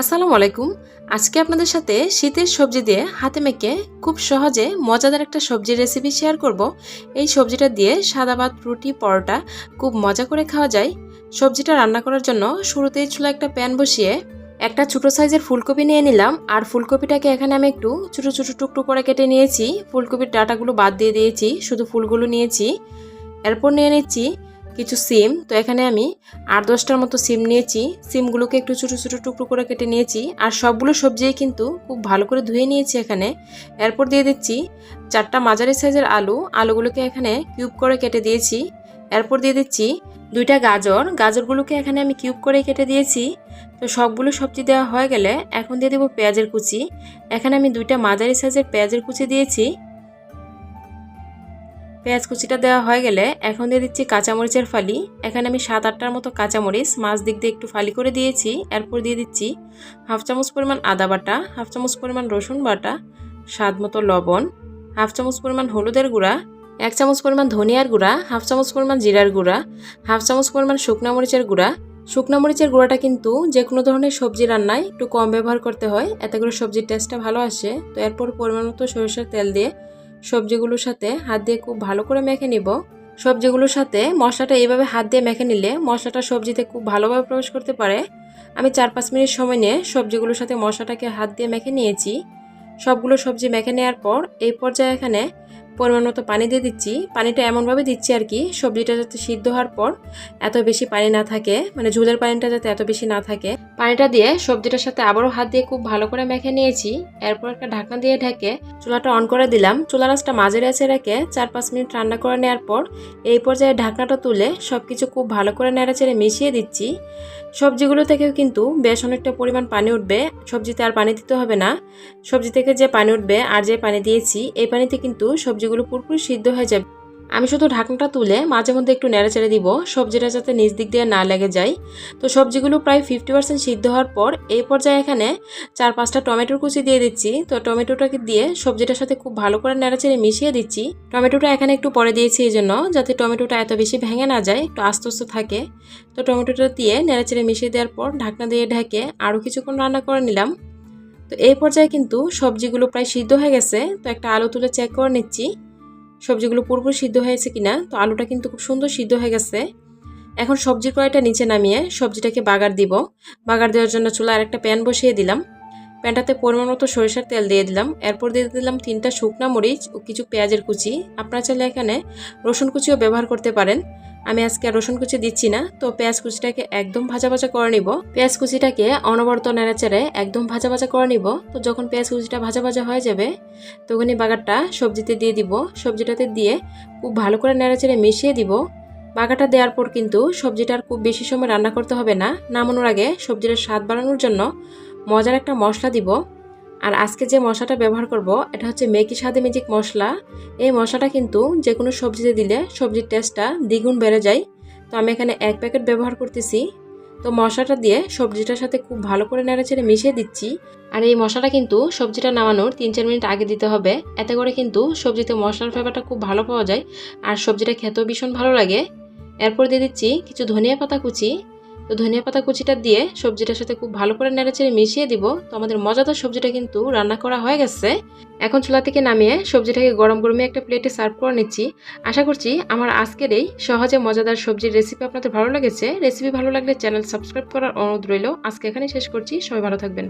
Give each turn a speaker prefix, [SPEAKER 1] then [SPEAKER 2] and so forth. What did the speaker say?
[SPEAKER 1] আসসালামু আলাইকুম। আজকে আপনাদের সাথে শীতের সবজি দিয়ে হাতে মেখে খুব সহজে মজাদার একটা সবজির রেসিপি শেয়ার করব। এই সবজিটা দিয়ে সাদা ভাত, রুটি, পরোটা খুব মজা করে খাওয়া যায়। সবজিটা রান্না করার জন্য শুরুতেই চুলা একটা প্যান বসিয়ে একটা ছোটো সাইজের ফুলকপি নিয়ে নিলাম। আর ফুলকপিটাকে এখানে আমি একটু ছোটো ছোটো টুকটুক করে কেটে নিয়েছি। ফুলকপির ডাটাগুলো বাদ দিয়ে দিয়েছি, শুধু ফুলগুলো নিয়েছি। এরপর নিয়ে নিচ্ছি কিছু সিম। তো এখানে আমি আট, দশটার মতো সিম নিয়েছি। সিমগুলোকে একটু ছোটো ছোটো টুকরো করে কেটে নিয়েছি। আর সবগুলো সবজি কিন্তু খুব ভালো করে ধুয়ে নিয়েছি এখানে। এরপর দিয়ে দিচ্ছি চারটা মাঝারি সাইজের আলু। আলুগুলোকে এখানে কিউব করে কেটে দিয়েছি। এরপর দিয়ে দিচ্ছি দুইটা গাজর। গাজরগুলোকে এখানে আমি কিউব করে কেটে দিয়েছি। তো সবগুলো সবজি দেওয়া হয়ে গেলে এখন দিয়ে দেবো পেঁয়াজের কুচি। এখানে আমি দুইটা মাঝারি সাইজের পেঁয়াজের কুচি দিয়েছি। পেঁয়াজ কুচিটা দেওয়া হয়ে গেলে এখন দিয়ে দিচ্ছি কাঁচামরিচের ফালি। এখানে আমি সাত আটটার মতো কাঁচামরিচ, মাছ দিক দিয়ে একটু ফালি করে দিয়েছি। এরপর দিয়ে দিচ্ছি হাফ চামচ পরিমাণ আদা বাটা, হাফ চামচ পরিমাণ রসুন বাটা, স্বাদ মতো লবণ, হাফ চামচ পরিমাণ হলুদের গুঁড়া, এক চামচ পরিমাণ ধনিয়ার গুঁড়া, হাফ চামচ পরিমাণ জিরার গুঁড়া, হাফ চামচ পরিমাণ শুকনা মরিচের গুঁড়া। শুকনো মরিচের গুঁড়াটা কিন্তু যে কোনো ধরনের সবজি রান্নায় একটু কম ব্যবহার করতে হয়, এতে করে সবজির টেস্টটা ভালো আসে। তো এরপর পরিমাণ মতো সরিষার তেল দিয়ে সবজিগুলোর সাথে হাত দিয়ে খুব ভালো করে মেখে নিব। সবজিগুলোর সাথে মশলাটা এইভাবে হাত দিয়ে মেখে নিলে মশলাটা সবজিতে খুব ভালোভাবে প্রবেশ করতে পারে। আমি চার পাঁচ মিনিট সময় নিয়ে সবজিগুলোর সাথে মশলাটাকে হাত দিয়ে মেখে নিয়েছি। সবগুলো সবজি মেখে নেওয়ার পর এই পর্যায়ে এখানে পরিমাণ মতো পানি দিয়ে দিচ্ছি। পানিটা এমনভাবে দিচ্ছি আর কি, সবজিটা যাতে সিদ্ধ হওয়ার পর এত বেশি পানি না থাকে মানে ঝুলের পানিটা যাতে এত বেশি না থাকে। পানিটা দিয়ে সবজিটার সাথে আবারও হাত দিয়ে খুব ভালো করে মেখে নিয়েছি। এরপর একটা ঢাকনা দিয়ে ঢেকে চুলাটা অন করে দিলাম। চুলা রাসটা মাঝের আছে রেখে চার পাঁচ মিনিট রান্না করে নেওয়ার পর এই পর্যায়ে ঢাকনাটা তুলে সব কিছু খুব ভালো করে নেড়ে চেড়ে মিশিয়ে দিচ্ছি। সবজিগুলো থেকেও কিন্তু বেশ অনেকটা পরিমাণ পানি উঠবে। সবজিতে আর পানি দিতে হবে না। সবজি থেকে যে পানি উঠবে আর যে পানি দিয়েছি, এই পানিতে কিন্তু সবজিগুলো পুরোপুরি সিদ্ধ হয়ে যাবে। আমি শুধু ঢাকনাটা তুলে মাঝে মধ্যে একটু নেড়ে চেড়ে দিব, সবজিটা যাতে নিচ দিক দিয়ে না লেগে যায়। তো সবজিগুলো প্রায় ফিফটি পার্সেন্ট সিদ্ধ হওয়ার পর এই পর্যায়ে এখানে চার পাঁচটা টমেটোর কুচি দিয়ে দিচ্ছি। তো টমেটোটাকে দিয়ে সবজিটার সাথে খুব ভালো করে নেড়ে চেড়ে মিশিয়ে দিচ্ছি। টমেটোটা এখানে একটু পরে দিয়েছি এই জন্য, যাতে টমেটোটা এত বেশি ভেঙে না যায়, একটু আস্তে আস্তে থাকে। তো টমেটোটা দিয়ে নেড়ে চেড়ে মিশিয়ে দেওয়ার পর ঢাকনা দিয়ে ঢেকে আরও কিছুক্ষণ রান্না করে নিলাম। তো এই পর্যায়ে কিন্তু সবজিগুলো প্রায় সিদ্ধ হয়ে গেছে। তো একটা আলু তুলে চেক করে নিচ্ছি, সবজিগুলো পুরোপুরি সিদ্ধ হয়েছে কিনা। তো আলুটা কিন্তু খুব সুন্দর সিদ্ধ হয়ে গেছে। এখন সবজির কড়াইটা নিচে নামিয়ে সবজিটাকে বাগার দিব। বাগার দেওয়ার জন্য চুলা আরেকটা প্যান বসিয়ে দিলাম। প্যানটাতে পরিমাণ মতো সরিষার তেল দিয়ে দিলাম। এরপর দিয়ে দিলাম তিনটা শুকনা মরিচ ও কিছু পেঁয়াজের কুচি। আপনারা চাইলে এখানে রসুন কুচিও ব্যবহার করতে পারেন। আমি আজকে রসুন কুচি দিচ্ছি না, তো পেঁয়াজ কুচিটাকে একদম ভাজা ভাজা করে নিব। পেঁয়াজ কুচিটাকে অনবরত নেড়াচেড়ে একদম ভাজা ভাজা করে নিব। তো যখন পেঁয়াজ কুচিটা ভাজা ভাজা হয়ে যাবে, তখনই বাগারটা সবজিতে দিয়ে দিব। সবজিটাতে দিয়ে খুব ভালো করে নেড়েচেড়ে মিশিয়ে দিব। বাগাটা দেওয়ার পর কিন্তু সবজিটা আর খুব বেশি সময় রান্না করতে হবে না। নামানোর আগে সবজিটার স্বাদ বাড়ানোর জন্য মজার একটা মশলা দিব। আর আজকে যে মশলাটা ব্যবহার করব, এটা হচ্ছে মেকি স্বাদে ম্যাজিক মশলা। এই মশলাটা কিন্তু যে কোনো সবজিতে দিলে সবজির টেস্টটা দ্বিগুণ বেড়ে যায়। তো আমি এখানে এক প্যাকেট ব্যবহার করতেছি। তো মশলাটা দিয়ে সবজিটার সাথে খুব ভালো করে নেড়ে ছেড়ে মিশিয়ে দিচ্ছি। আর এই মশলাটা কিন্তু সবজিটা নামানোর তিন চার মিনিট আগে দিতে হবে। এতে করে কিন্তু সবজিতে মশলার ফ্লেভারটা খুব ভালো পাওয়া যায়। আর সবজিটা খেতেও ভীষণ ভালো লাগে। এরপর দিয়ে দিচ্ছি কিছু ধনিয়া পাতা কুচি। তো ধনিয়া পাতা কুচিটা দিয়ে সবজিটার সাথে খুব ভালো করে নেড়েচেড়ে মিশিয়ে দিব। তো আমাদের মজাদার সবজিটা কিন্তু রান্না করা হয়ে গেছে। এখন চুলা থেকে নামিয়ে সবজিটাকে গরম গরমে একটা প্লেটে সার্ভ করে নিচ্ছি। আশা করছি আমার আজকের এই সহজে মজাদার সবজির রেসিপি আপনাদের ভালো লেগেছে। রেসিপি ভালো লাগলে চ্যানেল সাবস্ক্রাইব করার অনুরোধ রইল। আজকে এখানে শেষ করছি। সবাই ভালো থাকবেন।